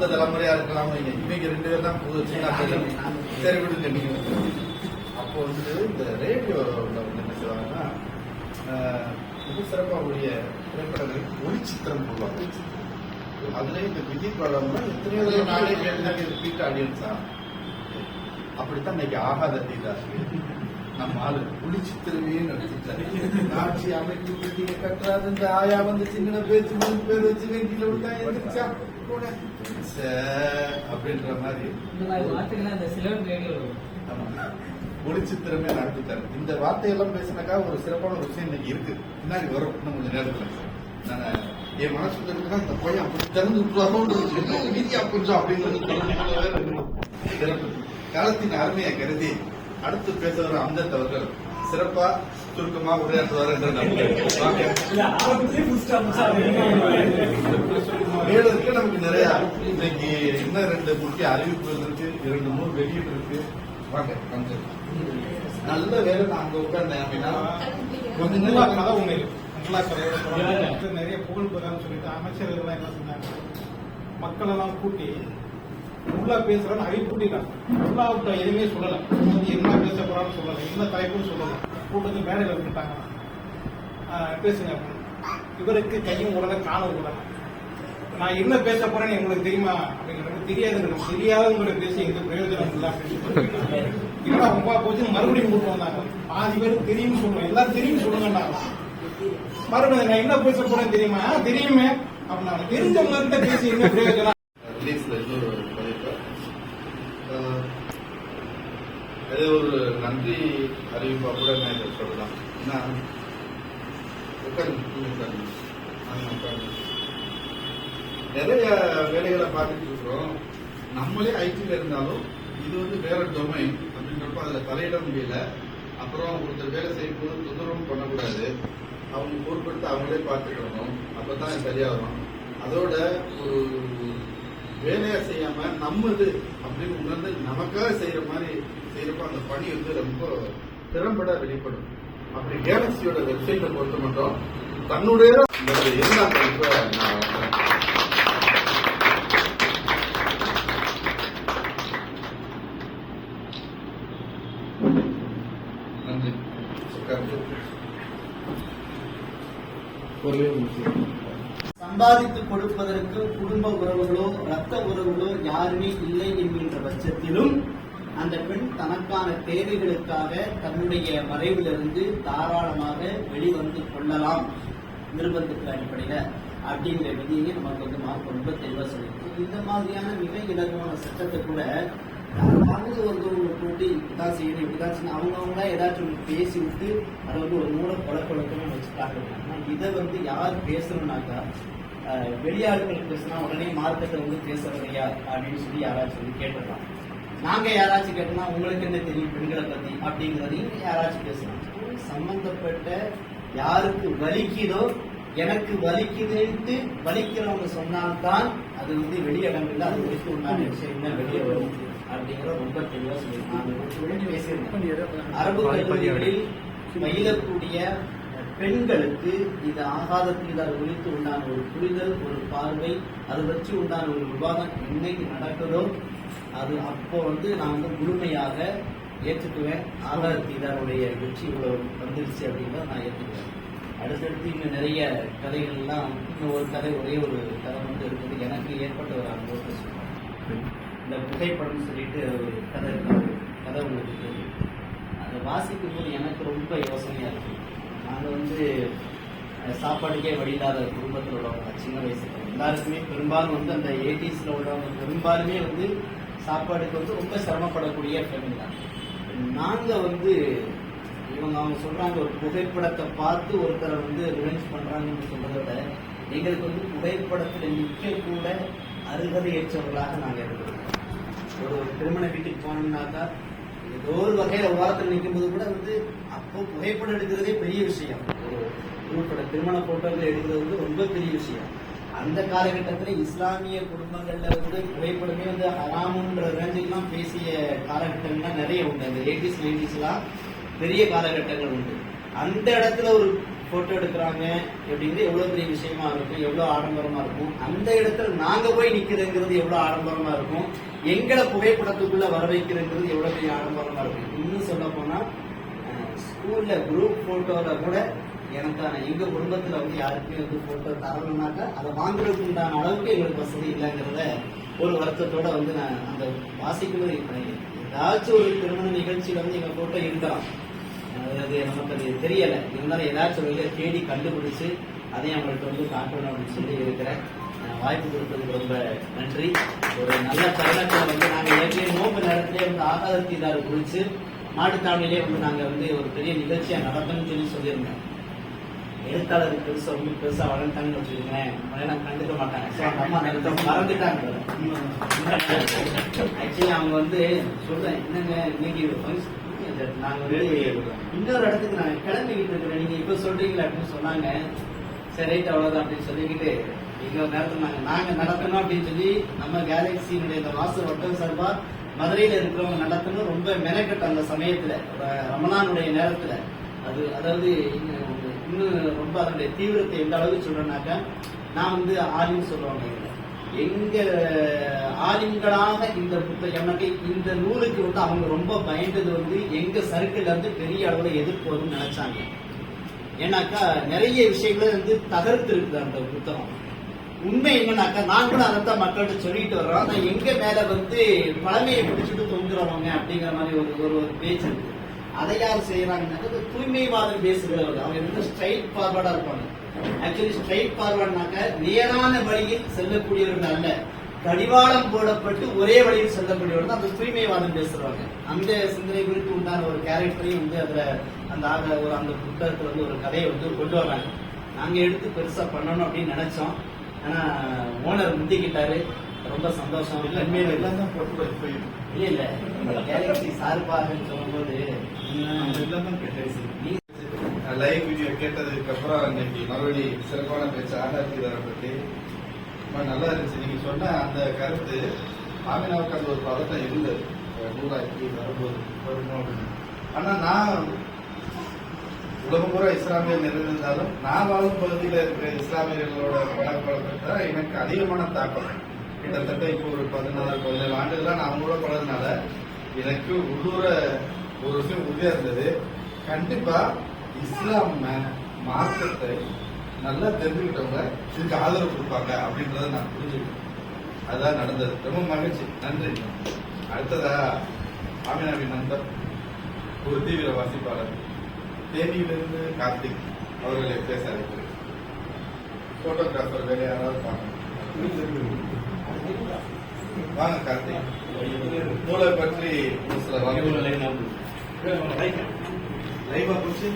அடுத்த தலைமுறையா இருக்கலாம் இன்னைக்கு ரெண்டு பேர் தான் புது சரி விடுங்க நீங்க அப்போ வந்து இந்த ரேடியோ என்ன செய்வாங்கன்னா ஆஹ், மிக சிறப்பாக திரைப்படங்கள் ஒளிச்சித்திரம் போடுவாங்க அதுல இந்த விஜய் படம்னா எத்தனையோ நாளே நானே கேட்டு ரிப்பீட் ஆடியன்ஸா அப்படித்தான் இன்னைக்கு ஆகாத தீதாசி நம்ம ஆளு ஒளிச்சித்திரமே நடிச்சிட்டாரு ஆட்சி அமைப்பு கட்டிய கட்டுறாது இந்த ஆயா வந்து சின்ன பேச்சு மூணு பேர் வச்சு வெங்கில விட்டா எந்திரிச்சா. அப்படின்ற மாதிரி அந்த ஆமா. ஒளிச்சித்திரமே நடத்திட்டாரு. இந்த வார்த்தையெல்லாம் பேசினாக்கா ஒரு சிறப்பான ஒரு விஷயம் இன்னைக்கு இருக்கு. பின்னாடி வரும். இன்னும் கொஞ்சம் நேரத்துல நான் என் மனசுல இருக்குன்னா இந்த பையன் அப்படி திறந்து விட்டுருவாங்க மீதியா கொஞ்சம் அப்படின்னு சொல்லி சிறப்பு. காலத்தின் அருமையை கருதி அடுத்து பேச வர அம்ஜத் அவர்கள் சிறப்பா சுருக்கமா உரையாற்றுவார் என்று நம்புகிறேன். நமக்கு நிறைய இன்னைக்கு இன்னும் ரெண்டு முக்கிய அறிவிப்புகள் இருக்கு இரண்டு மூணு வெளியீடு இருக்கு. வாங்க வந்து நல்ல வேலை நான் அங்க உட்கார்ந்தேன் அப்படின்னா கொஞ்ச நல்லா கதை சொல்றாங்க. நிறைய புகழ் பெறான்னு சொல்லிட்டு அமைச்சர்கள் என்ன சொன்னாங்க? மக்கள் எல்லாம் கூட்டி உள்ள பேசுறான்னு அறிவிப்புட்டாங்க உள்ள அவர்கிட்ட எதுவுமே சொல்லல. வந்து என்ன பேச என்ன தலைப்புன்னு சொல்லல. கூட்டத்து மேடையில் விட்டுட்டாங்க பேசுங்க. இவருக்கு கையும் உடல காணும் உடல. நான் என்ன பேச போறேன்னு உங்களுக்கு தெரியுமா? அப்படிங்கிறது தெரியாதுங்க தெரியாதவங்களை பேசி எங்க பிரயோஜனம் இல்லை அப்படின்னு சொல்லிட்டு ரொம்ப போச்சு? மறுபடியும் கூட்டு வந்தாங்க. பாதி பேர் தெரியும் சொல்லுவோம் எல்லாரும் தெரியும் சொல்லுங்கன்னாங்க மறுபடியும் நான் என்ன பேச போறேன்னு தெரியுமா? தெரியுமே. அப்படின்னா தெரிஞ்சவங்க பேசி என்ன பிரயோஜனம் ரிலீஸ்ல இன்னொரு பதிப்பு அஹ், இது ஒரு நன்றி அறிவிப்பா கூட நான் இதை சொல்லலாம். ஏன்னா நிறைய வேலைகளை பார்த்துட்டு இருக்கிறோம். நம்மளே ஐடியில் இருந்தாலும் இது வந்து வேற டொமைன் அப்படின்றப்ப அதில் தலையிட முடியல. அப்புறம் ஒருத்தர் வேலை செய்யும் போது தொந்தரவும் பண்ணக்கூடாது. அவங்க பொருட்படுத்த அவங்களே பார்த்துக்கணும் அப்போ தான் சரியாக வரும் அதோட ஒரு வேலையை செய்யாமல் நம்மது அப்படின்னு உணர்ந்து நமக்காக செய்கிற மாதிரி செய்யறப்ப அந்த பணி வந்து ரொம்ப திறம்பட வெளிப்படும் அப்படி கேலக்சியோட வெப்சைட்டை பொறுத்த மட்டும் தன்னுடைய நான். சம்பாதித்து கொடுப்பதற்கு குடும்ப உறவுகளோ ரத்த உறவுகளோ யாருமே இல்லை என்கின்ற பட்சத்திலும் அந்த பெண் தனக்கான தேவைகளுக்காக தன்னுடைய மறைவிலிருந்து தாராளமாக வெளிவந்து கொள்ளலாம். நிர்பந்தத்தின் அடிப்படையில அப்படிங்கிற விதியை நமக்கு வந்து மார்க் ரொம்ப தெளிவாக சொல்லியிருக்கு இந்த மாதிரியான மிக இலகுவான சட்டத்தை கூட யாராவது ஒருத்தவங்களை கூட்டி இப்படிதான் செய்யணும் இப்படிதான் செய்யணும் அவங்கவுங்களா ஏதாச்சும் ஒன்று பேசி விட்டு அதை வந்து ஒரு மூட குழப்பழக்கமும் வச்சு காட்டுறாங்க. இதை வந்து யார் பேசணும்னாக்கா அஹ், வெளியாட்கள் பேசினா உடனே மார்க்கெட்டை வந்து பேசுறதையா அப்படின்னு சொல்லி யாராச்சும் வந்து கேட்டுருக்காங்க நாங்க யாராச்சும் கேட்டோம்னா உங்களுக்கு என்ன தெரியும் பெண்களை பத்தி? அப்படிங்கிறதையும் யாராச்சும் பேசலாம். சம்பந்தப்பட்ட யாருக்கு வலிக்குதோ எனக்கு வலிக்குதுன்ட்டு வலிக்கிறவங்க சொன்னால்தான் அது வந்து வெளியிடங்கள்ல அது வரைக்கும் உண்டான விஷயம் தான் வெளியே வரும் அப்படிங்கிற ரொம்ப தெளிவா சொல்லியிருக்கேன் அரபு கல்லூரிகளில் பயிலக்கூடிய பெண்களுக்கு இது ஆகாத அது குறித்து உண்டான ஒரு புரிதல் ஒரு பார்வை அதை வச்சு உண்டான ஒரு விவாதம் இன்னைக்கு நடக்குதோ அது அப்போ வந்து நான் வந்து முழுமையாக ஏற்றுக்குவேன். ஆகாத இதனுடைய வெற்றி இவ்வளவு வந்துருச்சு அப்படின்றத நான் ஏற்றுக்குவேன். அடுத்தடுத்து இன்னும் நிறைய கதைகள்லாம் இன்னும் ஒரு கதை ஒரே ஒரு கதை வந்து இருக்குது. எனக்கு ஏற்பட்ட ஒரு அனுபவத்தை சொல்லுவேன் இந்த புகைப்படம்னு சொல்லிட்டு ஒரு கதை கதை உங்களுக்கு தெரியும். அதை வாசிக்கும் போது எனக்கு ரொம்ப யோசனையாக இருக்கு. நாங்கள் வந்து சாப்பாட்டுக்கே சாப்பாடுக்கே வழி இல்லாத குடும்பத்தில் உள்ளவங்க சின்ன வயசுல. எல்லாருக்குமே பெரும்பாலும் வந்து அந்த எயிட்டிஸில் உள்ளவங்க பெரும்பாலுமே வந்து சாப்பாடுக்கு வந்து ரொம்ப சிரமப்படக்கூடிய ஃபேமிலி தான். நாங்கள் வந்து இவங்க அவங்க சொல்கிறாங்க ஒரு புகைப்படத்தை பார்த்து ஒருத்தரை வந்து ரிவெஞ்ச் பண்ணுறாங்கன்னு சொல்கிறத விட எங்களுக்கு வந்து புகைப்படத்தில் நிக்க கூட அருகதையற்றவர்களாக நாங்கள் இருக்கிறோம். ஒரு ஒரு திருமண வீட்டுக்கு போனோம்னாக்கா ஏதோ ஒரு வகையில் ஓரத்தில் நிற்கும்போது கூட வந்து அப்போ புகைப்படம் எடுக்கிறதே பெரிய விஷயம். ஒரு குரூப்போட திருமண போட்டோவில் எடுக்கிறது வந்து ரொம்ப பெரிய விஷயம். அந்த காலகட்டத்தில் இஸ்லாமிய குடும்பங்களில் வந்து புகைப்படமே வந்து ஹராமுன்ற ரேஞ்சுக்கெல்லாம் பேசிய காலகட்டங்கள்லாம் நிறைய உண்டு. அந்த எயிட்டிஸ் நைன்டிஸ்லாம் பெரிய காலகட்டங்கள் உண்டு. அந்த இடத்துல ஒரு போட்டோ எடுக்கிறாங்க அப்படிங்கிறது எவ்வளோ பெரிய விஷயமா இருக்கும் எவ்வளோ ஆடம்பரமா இருக்கும் அந்த இடத்துல நாங்கள் போய் நிற்கிறதுங்கிறது எவ்வளோ ஆடம்பரமா இருக்கும் எங்களை புகைப்படத்துக்குள்ள வர வைக்கிறதுங்கிறது எவ்வளோ பெரிய ஆடம்பரமா இருக்கும். இன்னும் சொல்ல போனால் ஸ்கூலில் ஸ்கூல்ல குரூப் போட்டோல கூட எனக்கான எங்க குடும்பத்துல வந்து யாருக்குமே வந்து போட்டோ தரணும்னாக்கா அதை வாங்குறதுக்கு உண்டான அளவுக்கு எங்களுக்கு வசதி இல்லைங்கிறத ஒரு வருத்தத்தோட வந்து நான் அந்த வாசிக்கும்போது ஏதாச்சும் ஒரு திருமண நிகழ்ச்சியில வந்து எங்க போட்டோ இருக்கலாம். அது நமக்கு அது தெரியல. இருந்தாலும் ஏதாச்சும் ஒரு தேடி கண்டுபிடிச்சு அதையும் அவங்கள்ட்ட வந்து காட்டணும் அப்படின்னு சொல்லி இருக்கிறேன். வாய்ப்பு கொடுத்ததுக்கு ரொம்ப நன்றி. ஒரு நல்ல தருணத்தில் வந்து நாங்கள் ஏற்கனவே நோம்பு நேரத்திலே வந்து ஆகாத குறித்து மாட்டுத்தாவணியிலே வந்து நாங்கள் வந்து ஒரு பெரிய நிகழ்ச்சியாக நடத்தணும்னு சொல்லி சொல்லியிருந்தேன். எழுத்தாளர் பெருசா ரொம்ப பெருசா வளர்ந்தாங்கன்னு வச்சுக்கோங்களேன் உடனே நான் கண்டுக்க மாட்டாங்க ஸோ அந்த அம்மா நேரத்தை மறந்துட்டாங்க. ஆக்சுவலி அவங்க வந்து சொல்றேன் என்னங்க இன்னைக்கு நாங்க வந்து இன்னொரு இடத்துக்கு நான் கிளம்பிக்கிட்டு இருக்கிறேன். நீங்க இப்ப சொல்றீங்களா அப்படின்னு சொன்னாங்க. சரி ரைட் அவ்வளவுதான் அப்படின்னு சொல்லிக்கிட்டு இன்னொரு நேரத்துல நாங்க நாங்க நடத்தணும் அப்படின்னு சொல்லி நம்ம கேலக்சியினுடைய இந்த வாசல் வட்டம் சார்பா மதுரையில இருக்கிறவங்க நடத்தணும். ரொம்ப மெனக்கட்டு அந்த சமயத்துல ர- ரமலானுடைய நேரத்துல. அது அதாவது இன்னும் ரொம்ப அதனுடைய தீவிரத்தை எந்த அளவுக்கு சொல்றேன்னாக்கா நான் வந்து ஆலிம் சொல்லுவாங்க எங்க ஆலிம்களாக இந்த புத்தகம் எனக்கு இந்த நூலுக்கு வந்து அவங்க ரொம்ப பயந்தது வந்து எங்க சர்க்கிள் வந்து பெரிய அளவுல எதிர்ப்பு வரும்னு நினைச்சாங்க. ஏன்னாக்கா நிறைய விஷயங்களை வந்து தகர்த்து இருக்குது அந்த புத்தகம். உண்மை என்னன்னாக்கா நாங்களும் அதை தான் மக்கள்கிட்ட சொல்லிட்டு வர்றோம் ஆனால் எங்க மேல வந்து பழமையை பிடிச்சிட்டு தொங்குறவங்க அப்படிங்கிற மாதிரி ஒரு ஒரு ஒரு பேச்சு இருக்கு. அதை யார் செய்யறாங்கன்னா இந்த தூய்மைவாதம் பேசுகிறவங்க அவங்க வந்து ஸ்ட்ரைட் ஃபார்வர்டா இருப்பாங்க. ஆக்சுவலி ஸ்ட்ரைட் ஃபார்வர்ட்னாக்க நேரான வழியில் செல்லக்கூடியவர்கள் அல்ல. கடிவாளம் போடப்பட்டு ஒரே வழியில் செல்லக்கூடியவர்கள் தான் அந்த தூய்மைவாதம் பேசுறவங்க. அந்த சிந்தனை குறித்து உண்டான ஒரு கேரக்டரையும் வந்து அதுல அந்த ஒரு அந்த புத்தகத்துல வந்து ஒரு கதையை வந்து கொண்டு வர்றாங்க நாங்க எடுத்து பெருசா பண்ணணும் அப்படின்னு நினைச்சோம். ஆனா ஓனர் முந்திக்கிட்டாரு. ரொம்ப சந்தோஷம். இல்ல உண்மையில எல்லாம் தான் போட்டு இல்ல இல்ல. கேலக்சி சார்பாகன்னு சொல்லும்போது லைவ் வீடியோ கேட்டதுக்கு அப்புறம் இன்னைக்கு மறுபடி சிறப்பான பேச்சு ஆகாத்திதாரை பத்தி. ரொம்ப நல்லா இருந்துச்சு. நீங்க சொன்ன அந்த கருத்து மாமினாவுக்கு அந்த ஒரு பதட்டம் இருந்தது. அஹ் வரும்போது வருமோ அப்படின்னு. ஆனா நான் உலகம் பூரா இஸ்லாமியர் நிறைந்திருந்தாலும் நான் வாழும் பகுதியில் இருக்கிற இஸ்லாமியர்களோட பழக்கவழக்கத்தை தான் எனக்கு அதிகமான தாக்கம். கிட்டத்தட்ட இப்போ ஒரு பதினாறு பதினேழு ஆண்டுகளா நான் அவங்களோட பழகினால எனக்கு உள்ளூர ஒரு விஷயம் உறுதியா இருந்தது கண்டிப்பா இஸ்லாம் மார்க்கத்தை நல்லா தெரிஞ்சுக்கிட்டவங்க இதுக்கு ஆதரவு கொடுப்பாங்க அப்படின்றத நான் புரிஞ்சுக்கிட்டேன். அதுதான் நடந்தது. ரொம்ப மகிழ்ச்சி. நன்றி. அடுத்ததா ஆமினாவின் நண்பர் ஒரு தீவிர வாசிப்பாளர். தேனியிலிருந்து கார்த்திக் அவர்களை பேச அழைக்கிறேன். போட்டோகிராஃபர் வேற யாராவது பார்க்கணும்? வாங்க கார்த்திக். நூலை பற்றி ஒரு சில வார்த்தைகள் லைவா போச்சு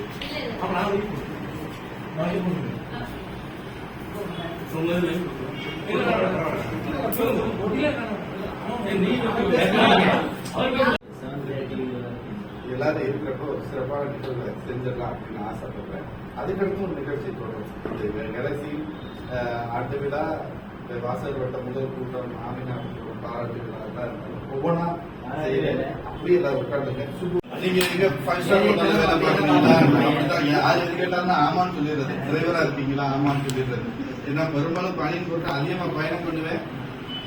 எல்லாரும் இருக்கிறப்போ சிறப்பான நிகழ்வை செஞ்சிடலாம் அப்படின்னு ஆசைப்படுறேன். அதுக்கடுத்து ஒரு நிகழ்ச்சி தொடரும். கடைசி ஆண்டு விழா வாசல் வட்ட முதல் கூட்டம் ஆமினா கூட்டம் பாராட்டு விழா எல்லாம் இருக்கும். ஒவ்வொன்றா அப்படியே எல்லாரும் உட்காந்துங்க நீங்க எங்க ஃபைவ் ஸ்டார் ஹோட்டல்ல வேலை பார்க்கறீங்களா? அப்படிதான் யார் எது கேட்டாலும் ஆமான்னு சொல்லிடுறது. டிரைவரா இருக்கீங்களா? ஆமான்னு சொல்லிடுறது. ஏன்னா பெரும்பாலும் பணின்னு போட்டு அதிகமா பயணம் பண்ணுவேன்.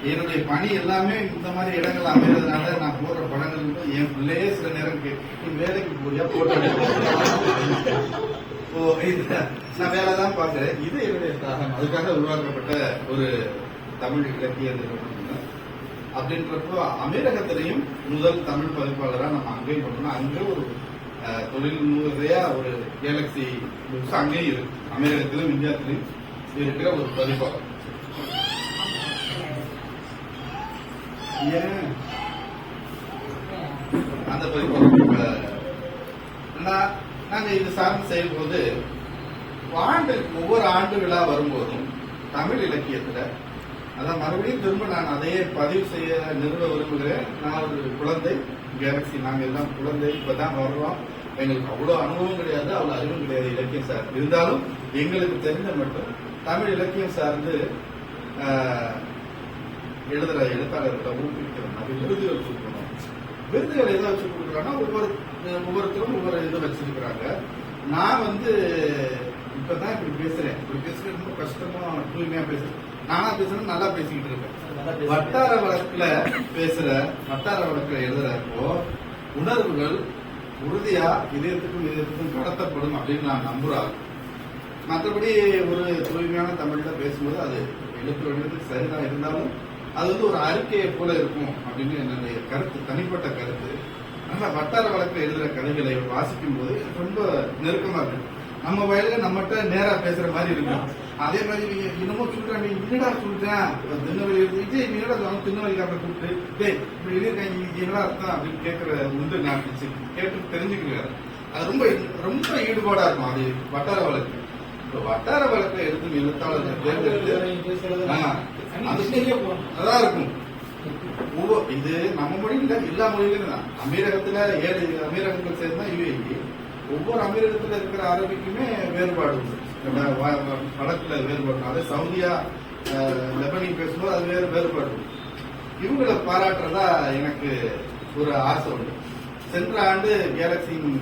என்னுடைய பணி எல்லாமே இந்த மாதிரி இடங்கள் அமைறதுனால நான் போடுற படங்கள் என் பிள்ளையே சில நேரம் "நீ வேலைக்கு போறியா? போட்டோ நான் வேலை தான் பார்க்கிறேன். இது என்னுடைய தாகம் அதுக்காக உருவாக்கப்பட்ட ஒரு தமிழ் இலக்கிய நிறுவனம். அப்படின்றப்போ அமீரகத்திலையும் முதல் தமிழ் பதிப்பாளராக நம்ம அங்கேயும் பண்ணணும் அங்கே ஒரு அஹ், தொழில் முறையா ஒரு கேலக்சி புக்ஸ் அங்கேயும் இருக்கு. அமீரகத்திலும் இந்தியாத்திலையும் இருக்கிற ஒரு பதிப்பாளர். ஏன்? அந்த பதிப்பாளர் நாங்க இது சார்ந்து செய்யும்போது ஆண்டு ஒவ்வொரு ஆண்டு விழா வரும்போதும் தமிழ் இலக்கியத்துல அதான் மறுபடியும் திரும்ப நான் அதையே பதிவு செய்ய நிறுவ விரும்புகிறேன். நான் ஒரு குழந்தை கேலக்சி நாங்க எல்லாம் குழந்தை இப்பதான் வர்றோம். எங்களுக்கு அவ்வளவு அனுபவம் கிடையாது அவ்வளவு அறிவும் கிடையாது இலக்கியம் சார். இருந்தாலும் எங்களுக்கு தெரிஞ்ச மட்டும் தமிழ் இலக்கியம் சார்ந்து எழுதுற எழுத்தாளர்களை ஊக்குவிக்கிறோம் அது விருது வச்சுக்கணும் விருதுகள் எதை வச்சு கொடுக்குறாங்கன்னா ஒவ்வொரு ஒவ்வொருத்தரும் ஒவ்வொரு இது வச்சிருக்கிறாங்க. நான் வந்து இப்பதான் இப்படி பேசுறேன். இப்படி பேசுறது ரொம்ப கஷ்டமா தூய்மையா பேசுறேன். நானா பேசணும் நல்லா பேசிக்கிட்டு இருக்கேன். வட்டார வழக்குல பேசுற வட்டார வழக்குல எழுதுறப்போ உணர்வுகள் உறுதியா இதயத்துக்கும் இதயத்துக்கும் கடத்தப்படும் அப்படின்னு நான் நம்புறாங்க மற்றபடி ஒரு தூய்மையான தமிழ்ல பேசும்போது அது எழுத்து வேண்டியது சரிதான் இருந்தாலும் அது வந்து ஒரு அறிக்கையை போல இருக்கும் அப்படின்னு என்னுடைய கருத்து தனிப்பட்ட கருத்து. ஆனா வட்டார வழக்கில் எழுதுற கதைகளை வாசிக்கும் போது ரொம்ப நெருக்கமா இருக்கு. நம்ம வயல்ல நம்மகிட்ட நேரா பேசுற மாதிரி இருக்கும். அதே மாதிரி நீங்க இன்னமும் சொல்றேன் நீ என்னடா சொல்றேன்? திருநெல்வேலி நீ என்னடா சொல்ல திருநெல்வேலிக்காரனை கூப்பிட்டு டேய் இப்படி எழுதியிருக்காங்க இது என்னடா அர்த்தம்? அப்படின்னு கேட்கிற உண்டு நான் கேட்டு தெரிஞ்சுக்கிறேன் அது ரொம்ப ரொம்ப ஈடுபாடா இருக்கும். அது வட்டார வழக்கு. இப்ப வட்டார வழக்கை எழுதும் எழுத்தாளர்கள் தேர்ந்தெடுத்து அதான் இருக்கும். இது நம்ம மொழியில எல்லா மொழியிலும் தான் அமீரகத்துல ஏழு அமீரகங்கள் சேர்ந்தா யுஏஇ. ஒவ்வொரு அமீரகத்துல இருக்கிற அரபிக்குமே வேறுபாடு உண்டு. வடக்குல வேறுபடும். அதே சவுதியா அஹ், லெபனி பேசும்போது அது வேறு வேறுபடும். இவங்களை பாராட்டுறதா எனக்கு ஒரு ஆசை உண்டு. சென்ற ஆண்டு கேலக்சியின்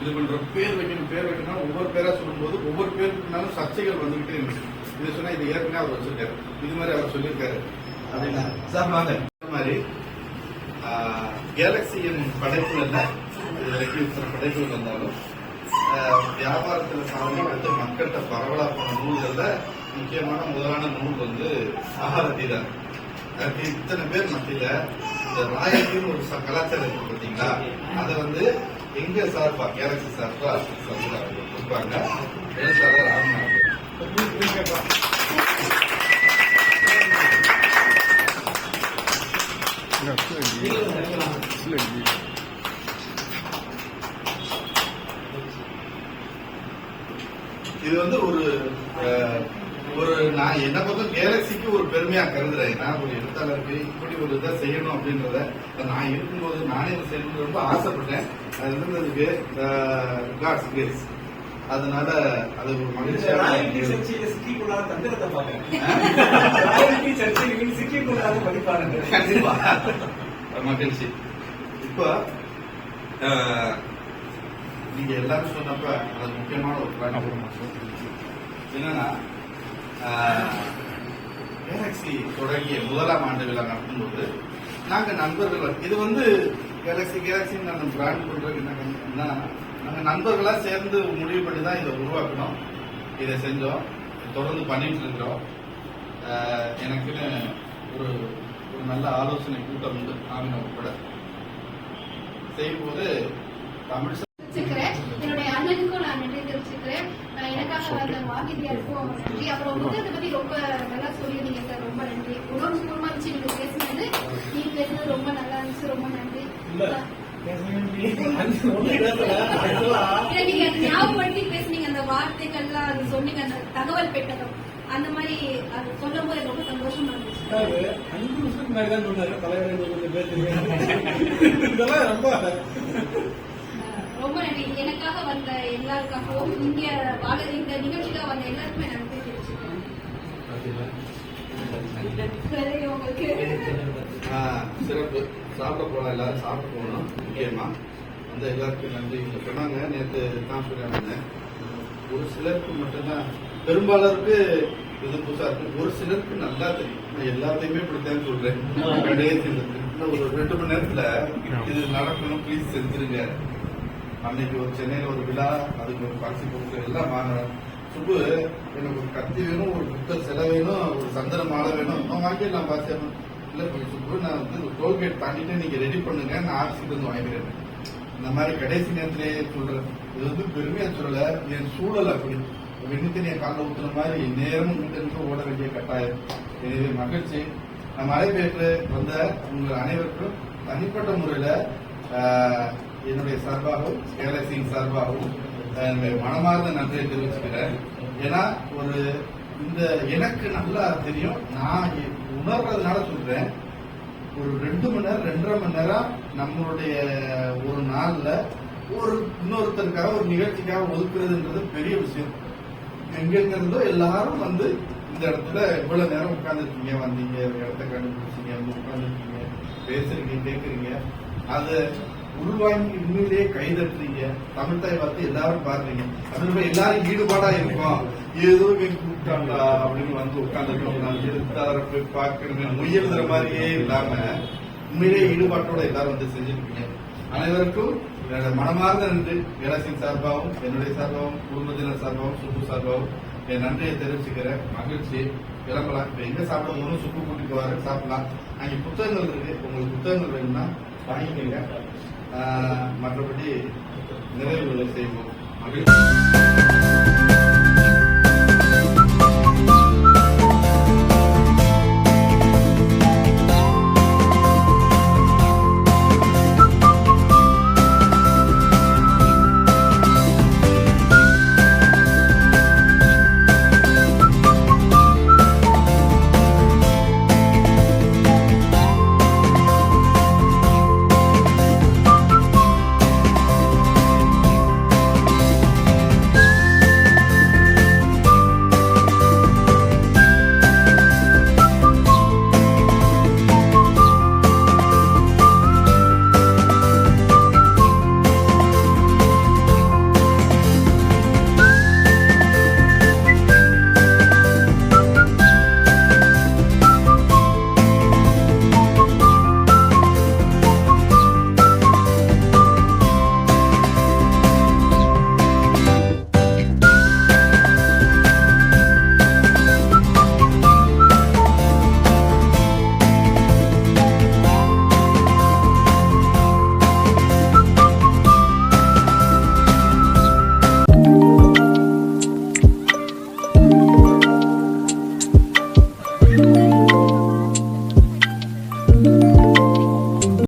இது பண்ற பேர் வைக்கணும் பேர் வைக்கணும் ஒவ்வொரு பேரா சொல்லும்போது ஒவ்வொரு பேருக்குனாலும் சர்ச்சைகள் வந்துகிட்டே இருந்துச்சு. இது சொன்னா இது ஏற்கனவே அவர் வச்சிருக்காரு. இது மாதிரி அவர் சொல்லியிருக்காரு. அப்படின்னா சார் வாங்க. இந்த மாதிரி கேலக்சியின் படைப்புகள் தான் இது வரைக்கும் படைப்புகள் வந்தாலும் வியாபாரத்தில் சாதனை வந்து மக்கள்கிட்ட பரவலாக போன நூல்கள்ல முக்கியமான முதலான நூல் வந்து ஆகாரத்தி அதுக்கு இத்தனை பேர் மத்தியில் இந்த ராயத்தின்னு ஒரு கலாச்சாரம் இருக்கு பார்த்தீங்களா அதை வந்து எங்க சார்பா கேலக்சி சார்பா சார்பா கொடுப்பாங்க. எழுத்தாளர் ராமநாதன் இது வந்து ஒரு ஒரு நான் என்ன பொறுத்த கேலக்சிக்கு ஒரு பெருமையா கருதுறேன். நான் ஒரு எழுத்தாளருக்கு இப்படி ஒரு இதை செய்யணும் அப்படின்றத நான் இருக்கும்போது நானே இதை செய்யணும்னு ரொம்ப ஆசைப்பட்டேன். அது இருந்ததுக்கு காட்ஸ் கிரேஸ் அதனால அது ஒரு மகிழ்ச்சியான மகிழ்ச்சி. இப்போ நீங்க எல்லாரும் சொன்னப்ப அது முக்கியமான ஒரு பாயிண்ட் என்னன்னா கேலக்சி தொடங்கிய முதலாம் ஆண்டு விழா நடத்தும்போது நாங்க நண்பர்கள் இது வந்து கேலக்சி கேலக்சி நாங்கள் பிராண்ட் பண்றதுக்கு என்ன நாங்க நண்பர்களா சேர்ந்து முடிவு பண்ணி தான் இதை உருவாக்கணும் இதை செஞ்சோம். தொடர்ந்து பண்ணிட்டு இருக்கிறோம். எனக்குன்னு ஒரு ஒரு நல்ல ஆலோசனை கூட்டம் உண்டு ஆமினா உட்பட. செய்யும்போது தமிழ் தெரிவிச்சுக்கிறேன் என்னுடைய அண்ணனுக்கும் நான் நன்றி தெரிவிச்சுக்கிறேன் நான் எனக்காக வந்த வாகிதியாருக்கும் நன்றி அப்புறம் புத்தகத்தை பத்தி ரொம்ப நல்லா சொல்லியிருந்தீங்க சார். ரொம்ப நன்றி. உணர்வு பூர்வமா இருந்துச்சு நீங்க பேசுனது. நீங்க பேசுனது ரொம்ப நல்லா இருந்துச்சு. ரொம்ப நன்றி. நீங்க ஞாபகப்படுத்தி பேசுனீங்க. அந்த வார்த்தைகள்லாம் அது சொன்னீங்க. அந்த தகவல் பெட்டகம் அந்த மாதிரி அது சொல்லும் போது ரொம்ப சந்தோஷமா இருந்துச்சு. அதாவது அஞ்சு வருஷத்துக்கு முன்னாடி தான் சொன்னாரு. தலைவரை நீங்க கொஞ்சம் பேசுறீங்க இதெல்லாம் ரொம்ப ரொம்ப நன்றி. எனக்காக வந்த எல்லாருக்காகவும் இங்க வாழ இந்த நிகழ்ச்சிக்காக வந்த எல்லாருக்குமே நன்றி தெரிவிச்சுக்கிறேன். சிறப்பு. சாப்பிட போகலாம் எல்லாரும் சாப்பிட போகணும். முக்கியமா. வந்து எல்லாருக்கும் நன்றி. இங்க சொன்னாங்க நேற்று தான் சொல்லியிருந்தேன். ஒரு சிலருக்கு மட்டும்தான். பெரும்பாலருக்கு இது புதுசா இருக்கு. ஒரு சிலருக்கு நல்லா தெரியும். நான் எல்லாத்தையுமே இப்படித்தான் சொல்றேன். இன்னும் ஒரு ரெண்டு மணி நேரத்துல இது நடக்கணும். ப்ளீஸ் செஞ்சிருங்க. அன்னைக்கு ஒரு சென்னையில ஒரு விழா அதுக்கு ஒரு பரிசு பொருட்கள் எல்லாம் வாங்கினேன். சுப்பு எனக்கு ஒரு கத்தி வேணும் ஒரு புத்தர் சிலை வேணும் ஒரு சந்திர மாலை வேணும். நான் வாங்கிடலாம் பாசியம் இல்ல சுப்பு நான் வந்து டோல்கேட் தாண்டிட்டு நீங்க ரெடி பண்ணுங்க நான் ஆர்சிட்டு வந்து வாங்கிக்கிறேன். இந்த மாதிரி கடைசி நேரத்திலேயே சொல்றேன். இது வந்து பெருமையா சொல்லல என் சூழல் அப்படி. வெண்ணித்தனிய காலில் ஊத்துன மாதிரி நேரமும் வீட்டுக்கு ஓட வேண்டிய கட்டாயம். எனவே மகிழ்ச்சி. நம்ம அழைப்பேற்று வந்த உங்கள் அனைவருக்கும் தனிப்பட்ட முறையில் ஆஹ், என்னுடைய சார்பாகவும் கேலக்சியின் சார்பாகவும் என்னுடைய மனமார்ந்த நன்றியை தெரிவிச்சுக்கிறேன். ஏன்னா ஒரு இந்த எனக்கு நல்லா தெரியும் நான் உணர்றதுனால சொல்றேன். ஒரு ரெண்டு மணி நேரம் ரெண்டரை மணி நேரம் நம்மளுடைய ஒரு நாள்ல ஒரு இன்னொருத்தருக்காக ஒரு நிகழ்ச்சிக்காக ஒதுக்குறதுன்றது பெரிய விஷயம். எங்கெங்க இருந்தோ எல்லாரும் வந்து இந்த இடத்துல இவ்வளவு நேரம் உட்காந்துருக்கீங்க வந்தீங்க இடத்த கண்டுபிடிச்சீங்க உட்காந்துருக்கீங்க பேசுறீங்க கேட்குறீங்க அது உள்வாங்கி உண்மையிலேயே கைதட்டுறீங்க தமிழ் தாய் பார்த்து எல்லாரும் பாக்குறீங்க அது மாதிரி எல்லாரும் ஈடுபாடா இருக்கும். ஏதோ போய் கூப்பிட்டாங்களா அப்படின்னு வந்து உட்காந்துருக்கோம் நான் போய் பார்க்கணுமே. முயல்ற மாதிரியே இல்லாம உண்மையிலேயே ஈடுபாட்டோட எல்லாரும் வந்து செஞ்சிருக்கீங்க. அனைவருக்கும் மனமார்ந்த நன்றி. வேலாசின் சார்பாகவும் என்னுடைய சார்பாகவும் குடும்பத்தினர் சார்பாகவும் சுப்பு சார்பாகவும் என் நன்றியை தெரிவிச்சுக்கிறேன். மகிழ்ச்சி. கிளம்பலாம். இப்ப எங்க சாப்பிட சுப்பு கூட்டிட்டு வர. சாப்பிடலாம். அங்கே புத்தகங்கள் இருக்கு. உங்களுக்கு புத்தகங்கள் வேணும்னா வாங்கிக்கோங்க. மற்றபடி நிறைவுகளை செய்வோம். அப்படின்னு